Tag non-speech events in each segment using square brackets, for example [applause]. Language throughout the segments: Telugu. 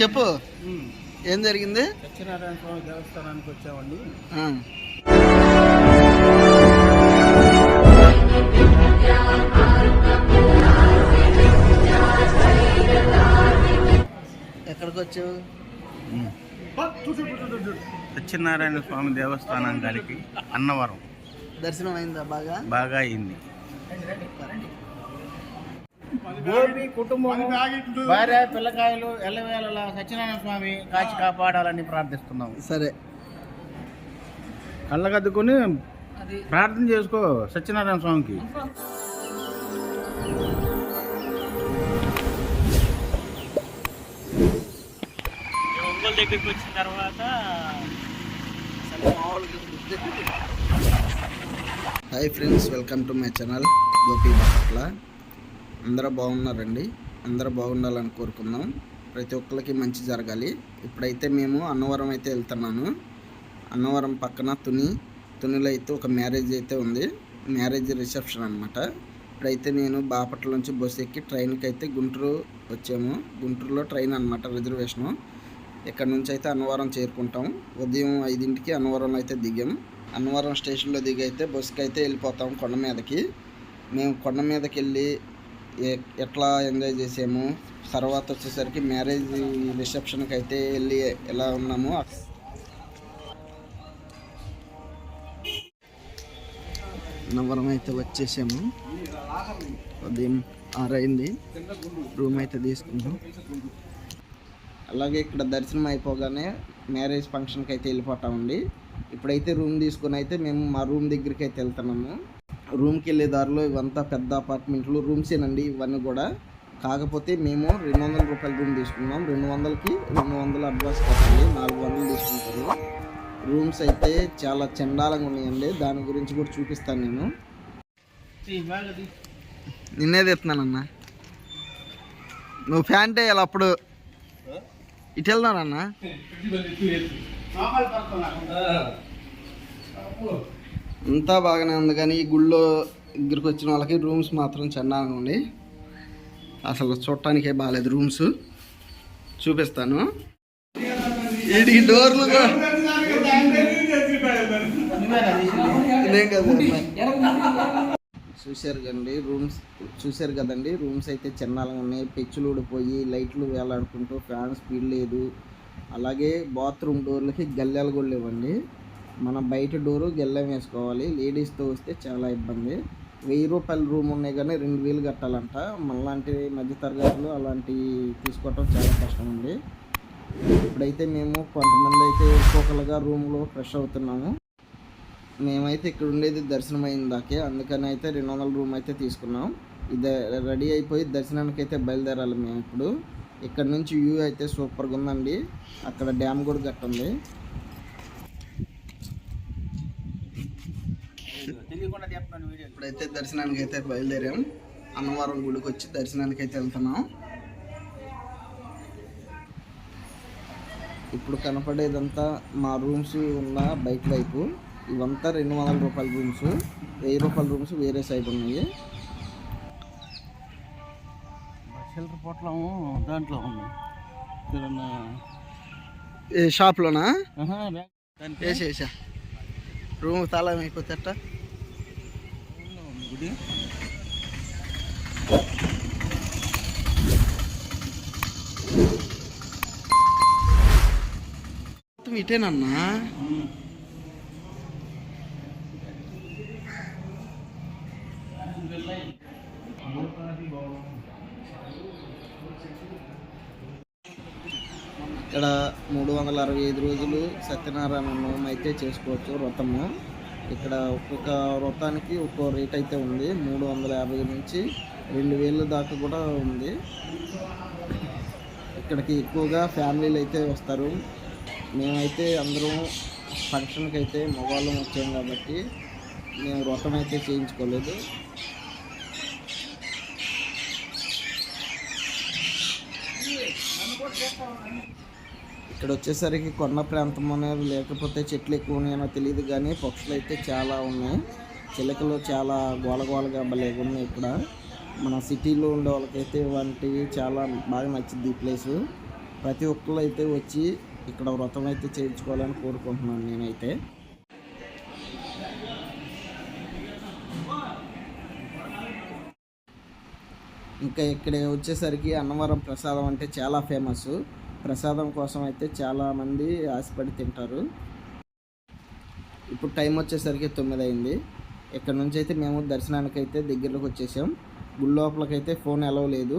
చెప్పు. ఏం జరిగింది? సత్యనారాయణ స్వామి దేవస్థానానికి వచ్చామండి. ఎక్కడికి వచ్చావు? సత్యనారాయణ స్వామి దేవస్థానం గారికి అన్నవరం. దర్శనం అయిందా బాగా? బాగా అయింది. గోపి కుటుంబం భార్య పిల్లకాయలు ఎల్లవేళ సత్యనారాయణ స్వామి కాచి కాపాడాలని ప్రార్థిస్తున్నాం. సరే. కళ్ళగద్దుకొని ప్రార్థన చేసుకో సత్యనారాయణ స్వామికి. ఒంగోలు దగ్గరికి వచ్చిన తర్వాత hi friends welcome to my channel Gopi Bapatla అందరూ బాగున్నారండి. అందరూ బాగుండాలని కోరుకుందాం. ప్రతి ఒక్కరికి మంచి జరగాలి. ఇప్పుడైతే మేము అన్నవరం అయితే వెళ్తున్నాను. అన్నవరం పక్కన తుని తునిలో అయితే ఒక మ్యారేజ్ అయితే ఉంది. మ్యారేజ్ రిసెప్షన్ అనమాట ఇప్పుడైతే నేను బాపట్ల నుంచి బస్సు ఎక్కి ట్రైన్కి అయితే గుంటూరు వచ్చాము. గుంటూరులో ట్రైన్ అనమాట రిజర్వేషను. ఇక్కడ నుంచి అయితే అన్నవరం చేరుకుంటాం. ఉదయం ఐదింటికి అన్నవరంలో అయితే దిగాం. అన్నవరం స్టేషన్లో దిగి అయితే బస్సుకి అయితే వెళ్ళిపోతాం కొండ మీదకి. మేము కొండ మీదకి వెళ్ళి ఎట్లా ఎంజాయ్ చేసాము? తర్వాత వచ్చేసరికి మ్యారేజ్ రిసెప్షన్కి అయితే వెళ్ళి ఎలా ఉన్నాము? అన్నవరం అయితే వచ్చేసాము. ఉదయం ఆరైంది. రూమ్ అయితే తీసుకున్నాం అలాగే ఇక్కడ దర్శనం అయిపోగానే మ్యారేజ్ ఫంక్షన్కి అయితే వెళ్ళిపోతామండి. ఇప్పుడైతే రూమ్ తీసుకుని అయితే మేము మా రూమ్ దగ్గరికి అయితే వెళ్తున్నాము. రూమ్కి వెళ్ళే దారిలో ఇవంతా పెద్ద అపార్ట్మెంట్లు రూమ్సేనండి ఇవన్నీ కూడా. కాకపోతే మేము రెండు వందల రూపాయల రూమ్ తీసుకున్నాం. రెండు వందలకి రెండు వందలు అడ్వాన్స్ కట్టండి. నాలుగు వందలు తీసుకుంటారు. రూమ్స్ అయితే చాలా చండాలంగా ఉన్నాయండి. దాని గురించి కూడా చూపిస్తాను నేను. నిన్నే తెస్తున్నానన్నా నువ్వు ఫ్యాంట్ వేయాలి అప్పుడు. ఇటు వెళ్దానన్నా అంతా బాగానే ఉంది కానీ ఈ గుళ్ళో దగ్గరికి వచ్చిన వాళ్ళకి రూమ్స్ మాత్రం చండాలంగా ఉంది అసలు చూడటానికే బాగాలేదు రూమ్స్. చూపిస్తాను. వీటికి డోర్లు? కూడా చూశారు కదండి రూమ్స్ చూశారు కదండి రూమ్స్ అయితే చిన్నగా ఉన్నాయి. పెచ్చులు ఊడిపోయి లైట్లు వేలాడుకుంటూ ఫ్యాన్ స్పీడ్ లేదు. అలాగే బాత్రూమ్ డోర్లకి గల్లెలు కూడా లేవండి మన బయట డోరు గెల్లం వేసుకోవాలి. లేడీస్తో వస్తే చాలా ఇబ్బంది. వెయ్యి రూపాయల రూమ్ ఉన్నాయి కానీ రెండు వేలు కట్టాలంట. మనలాంటి మధ్యతరగతులు అలాంటివి తీసుకోవటం చాలా కష్టం ఉంది ఇప్పుడైతే మేము కొంతమంది అయితే ఒక్కొక్కరుగా రూమ్లో ఫ్రెష్ అవుతున్నాము. మేమైతే ఇక్కడ ఉండేది దర్శనం అయిందాకే అందుకని అయితే రెండు వందల రూమ్ అయితే తీసుకున్నాం. ఇది రెడీ అయిపోయి దర్శనానికి అయితే బయలుదేరాలి మేము ఇప్పుడు. ఇక్కడ నుంచి వ్యూ అయితే సూపర్గా ఉందండి. అక్కడ డ్యామ్ కూడా కట్టుంది. తెలియకుండా చెప్తాను వీడియో ఇప్పుడైతే దర్శనానికి అయితే బయలుదేరాం. అన్నవరం గుడికి వచ్చి దర్శనానికి అయితే వెళ్తున్నాం. ఇప్పుడు కనపడేదంతా మా రూమ్స్ ఉన్న బయట వైపు. ఇవంతా రెండు వందల రూపాయల రూమ్స్. వెయ్యి రూపాయల రూమ్స్ వేరే సైడ్ ఉన్నాయి. చిల్లర పొట్లం దాంట్లో ఉంది ఏ షాప్లోనా? వేసేసా. రూమ్ తాళం అయిపోతే అట్ట ఉంది గుడి. మొత్తం ఇటేనన్నా? ఇక్కడ మూడు వందల అరవై ఐదు రోజులు సత్యనారాయణ నోము అయితే చేసుకోవచ్చు వ్రతము. ఇక్కడ ఒక్కొక్క వృత్తానికి ఒక్కో రేట్ అయితే ఉంది. మూడు వందల యాభై నుంచి రెండు వేల దాకా కూడా ఉంది. ఇక్కడికి ఎక్కువగా ఫ్యామిలీలు అయితే వస్తారు. మేమైతే అందరం ఫంక్షన్కి అయితే మగవాళ్ళం వచ్చాం కాబట్టి మేము వ్రతం అయితే చేయించుకోలేదు. ఇక్కడ వచ్చేసరికి కొండ ప్రాంతం అనేది లేకపోతే చెట్లు ఎక్కువ ఉన్నాయనో తెలియదు కానీ పక్షులు అయితే చాలా ఉన్నాయి. చిలకలు చాలా గోలగోలగా భలే ఉన్నాయి ఇక్కడ. మన సిటీలో ఉండే వాళ్ళకైతే వంటివి చాలా బాగా నచ్చింది ఈ ప్లేసు. ప్రతి ఒక్కరు అయితే వచ్చి ఇక్కడ వ్రతం అయితే చేయించుకోవాలని కోరుకుంటున్నాను నేనైతే. ఇంకా ఇక్కడ వచ్చేసరికి అన్నవరం ప్రసాదం అంటే చాలా ఫేమస్ ప్రసాదం కోసం అయితే చాలామంది ఆశపడి తింటారు. ఇప్పుడు టైం వచ్చేసరికి తొమ్మిది అయింది ఇక్కడ నుంచి అయితే మేము దర్శనానికి అయితే దగ్గరలోకి వచ్చేసాం. గుడి లోపలకైతే ఫోన్ ఎలవ్ లేదు.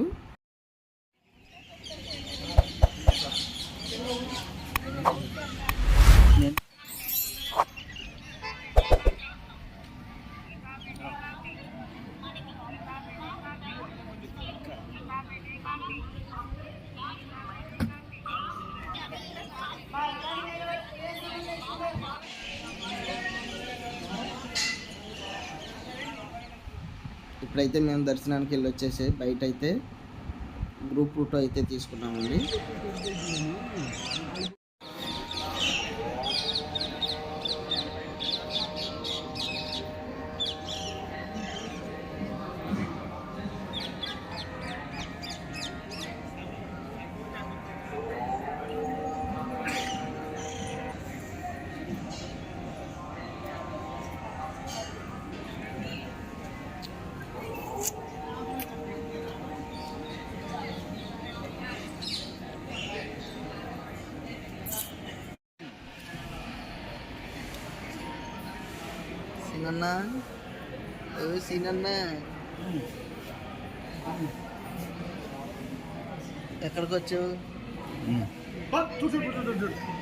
ఇప్పుడైతే మేము దర్శనానికి వెళ్ళి వచ్చేసి బయట అయితే గ్రూప్ రూట్ అయితే తీసుకున్నామండి. సీనన్న ఓ సీనన్న ఎక్కడికి వచ్చావు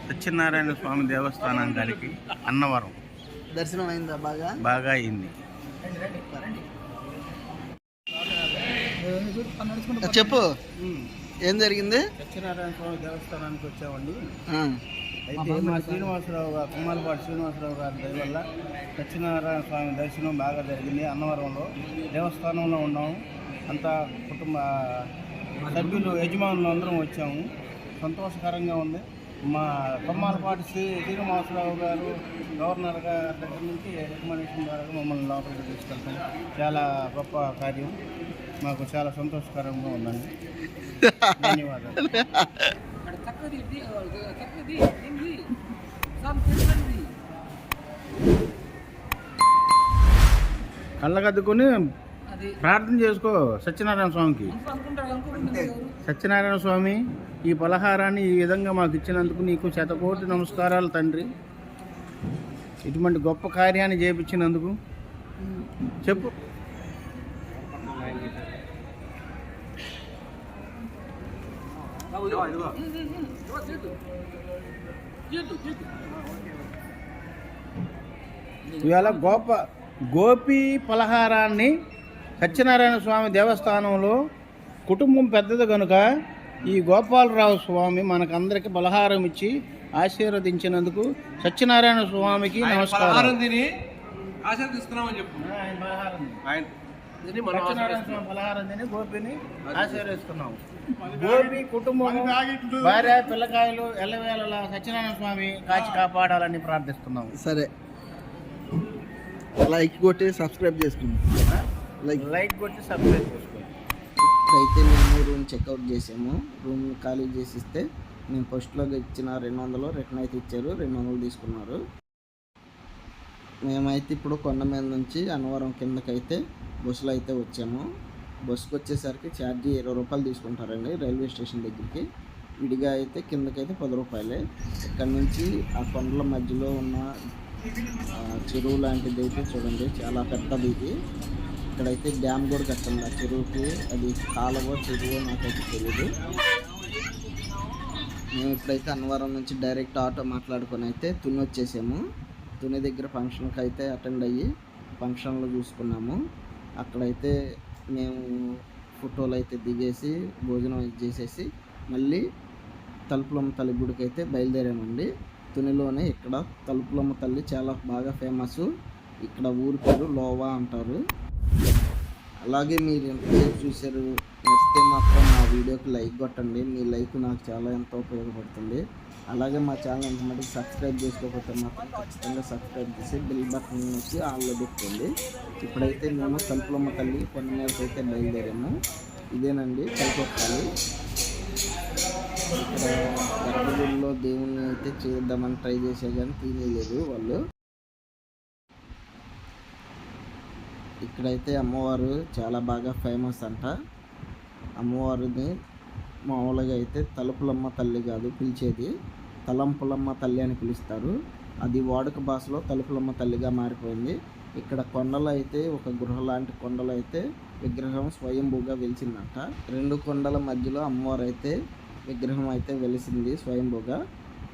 సత్యనారాయణ స్వామి దేవస్థానం గారికి అన్నవరం. దర్శనం అయిందా బాగా? బాగా అయింది. చెప్పు. ఏం జరిగింది? సత్యనారాయణ స్వామి దేవస్థానానికి వచ్చామండి. అయితే మా శ్రీనివాసరావు గారు కుమ్మాలపాటి శ్రీనివాసరావు గారి దయ వల్ల సత్యనారాయణ స్వామి దర్శనం బాగా జరిగింది అన్నవరంలో. దేవస్థానంలో ఉన్నాము. అంతా కుటుంబ సభ్యులు యజమానులు అందరం వచ్చాము. సంతోషకరంగా ఉంది. మా కొమ్మాలపాటి శ్రీ శ్రీనివాసరావు గారు గవర్నర్ గారి దగ్గర నుంచి రికమెండేషన్ ద్వారా మమ్మల్ని లోపలికి తీసుకెళ్తాం చాలా గొప్ప కార్యం. మాకు చాలా సంతోషకరంగా ఉందండి. [laughs] ధన్యవాదాలు. కళ్ళగద్దుకొని ప్రార్థన చేసుకో సత్యనారాయణ స్వామికి. సత్యనారాయణ స్వామి ఈ పలహారాన్ని ఈ విధంగా మాకు ఇచ్చినందుకు నీకు శతకోటి నమస్కారాలు తండ్రి. ఇటువంటి గొప్ప కార్యాన్ని చేపించినందుకు చెప్పు. ఇవాళ గొప్ప గోపి పలహారాన్ని సత్యనారాయణ స్వామి దేవస్థానంలో కుటుంబం పెద్దది కనుక ఈ గోపాలరావు స్వామి మనకందరికి పలహారం ఇచ్చి ఆశీర్వదించినందుకు సత్యనారాయణ స్వామికి నమస్కారం తిని ఆశీర్దిస్తున్నామని చెప్పు. ఆయన తిని మనం సత్యనారాయణ స్వామి పలహారం తిని గోపిని ఆశీర్వదిస్తున్నాం. గోపి కుటుంబం భార్య పిల్లకాయలు ఎల్లవేళలా సత్యనారాయణ స్వామి కాచి కాపాడాలని ప్రార్థిస్తున్నాం. సరే. లైక్ కొట్టి సబ్స్క్రైబ్ చేసుకుందాం లైక్. లైక్ కొట్టి సబ్స్క్రైబ్ చేసుకోండి. ఇప్పుడైతే మేము రూమ్ చెక్అవుట్ చేసాము. రూమ్ ఖాళీ చేసి ఇస్తే మేము ఫస్ట్లో ఇచ్చిన రెండు వందలు రిటర్న్ అయితే ఇచ్చారు. రెండు వందలు తీసుకున్నారు. మేమైతే ఇప్పుడు కొండ మీద నుంచి అన్నవరం కిందకైతే బస్సులో అయితే వచ్చాము. బస్సుకు వచ్చేసరికి ఛార్జీ ఇరవై రూపాయలు తీసుకుంటారండి రైల్వే స్టేషన్ దగ్గరికి. విడిగా అయితే కిందకైతే పది రూపాయలే. ఇక్కడ నుంచి ఆ కొండల మధ్యలో ఉన్న చెరువు లాంటిది అయితే చూడండి చాలా పెద్దది ఇది. ఇక్కడైతే డ్యామ్ కూడా కట్టండి ఆ చెరువుకి. అది కాలువ చెరువు నాకైతే తెలియదు మేము ఇప్పుడైతే అన్నవరం నుంచి డైరెక్ట్ ఆటో మాట్లాడుకొని అయితే తుని వచ్చేసాము. తుని దగ్గర ఫంక్షన్కి అయితే అటెండ్ అయ్యి ఫంక్షన్లో చూసుకున్నాము. అక్కడైతే మేము ఫోటోలు అయితే దిగేసి భోజనం చేసేసి మళ్ళీ తలుపులమ్మ తల్లి గుడికి అయితే బయలుదేరామండి. తునిలోనే ఇక్కడ తలుపులమ్మ తల్లి చాలా బాగా ఫేమస్. ఇక్కడ ఊరి పేరు లోవా అంటారు. అలాగే మీరు ఎంతసేపు చూశారు నచ్చితే మాత్రం మా వీడియోకి లైక్ కొట్టండి. మీ లైక్ నాకు చాలా ఎంతో ఉపయోగపడుతుంది. అలాగే మా ఛానల్ ఎంతమందికి సబ్స్క్రైబ్ చేసుకోకపోతే మాత్రం ఖచ్చితంగా సబ్స్క్రైబ్ చేసి బెల్ బటన్ నుంచి ఆల్లో పెట్టుకోండి. ఇప్పుడైతే మేము తలుపులమ్మ తల్లి కొండ మీదకి అయితే బయలుదేరాము. ఇదేనండి కల్పొక్కాలి ఇక్కడ గర్భగుడిలో దేవుణ్ణి అయితే చేద్దామని ట్రై చేసే కానీ తీయలేదు వాళ్ళు. ఇక్కడైతే అమ్మవారు చాలా బాగా ఫేమస్ అంట. అమ్మవారిని మామూలుగా అయితే తలుపులమ్మ తల్లి కాదు పిలిచేది. తలంపులమ్మ తల్లి అని పిలుస్తారు. అది వాడుక భాషలో తలుపులమ్మ తల్లిగా మారిపోయింది. ఇక్కడ కొండలు అయితే ఒక గృహ లాంటి కొండలు అయితే విగ్రహం స్వయంభూగా వెలిసిందంట. రెండు కొండల మధ్యలో అమ్మవారు అయితే విగ్రహం అయితే వెలిసింది స్వయంభూగా.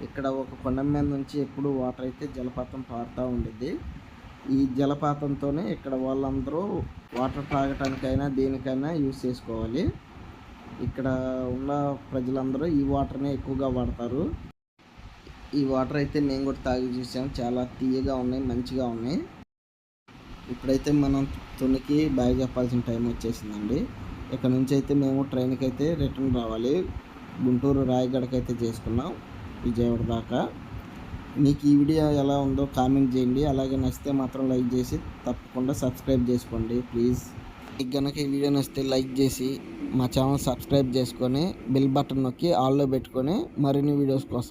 ఇక్కడ ఒక కొండ మీద నుంచి ఎప్పుడు వాటర్ అయితే జలపాతం పారుతూ ఉండిద్ది. ఈ జలపాతంతోనే ఇక్కడ వాళ్ళందరూ వాటర్ తాగటానికైనా దేనికైనా యూస్ చేసుకోవాలి. ఇక్కడ ఉన్న ప్రజలందరూ ఈ వాటర్నే ఎక్కువగా వాడతారు. ఈ వాటర్ అయితే మేము కూడా తాగి చూసాము చాలా తీయగా ఉన్నాయి మంచిగా ఉన్నాయి. ఇప్పుడైతే మనం తునికి బాయ్ చెప్పాల్సిన టైం వచ్చేసిందండి. ఇక్కడ నుంచి అయితే మేము ట్రైన్కి అయితే రిటర్న్ రావాలి. గుంటూరు రాయగడకి అయితే చేసుకున్నాం విజయవాడ దాకా. మీకు ఈ వీడియో ఎలా ఉందో కామెంట్ చేయండి. అలాగే నచ్చితే మాత్రం లైక్ చేసి తప్పకుండా సబ్స్క్రైబ్ చేసుకోండి ప్లీజ్. మీకు కనుక ఈ వీడియో నచ్చితే లైక్ చేసి మా ఛానల్ సబ్స్క్రైబ్ చేసుకొని బెల్ బటన్ నొక్కి ఆల్లో పెట్టుకొని మరిన్ని వీడియోస్ కోసం.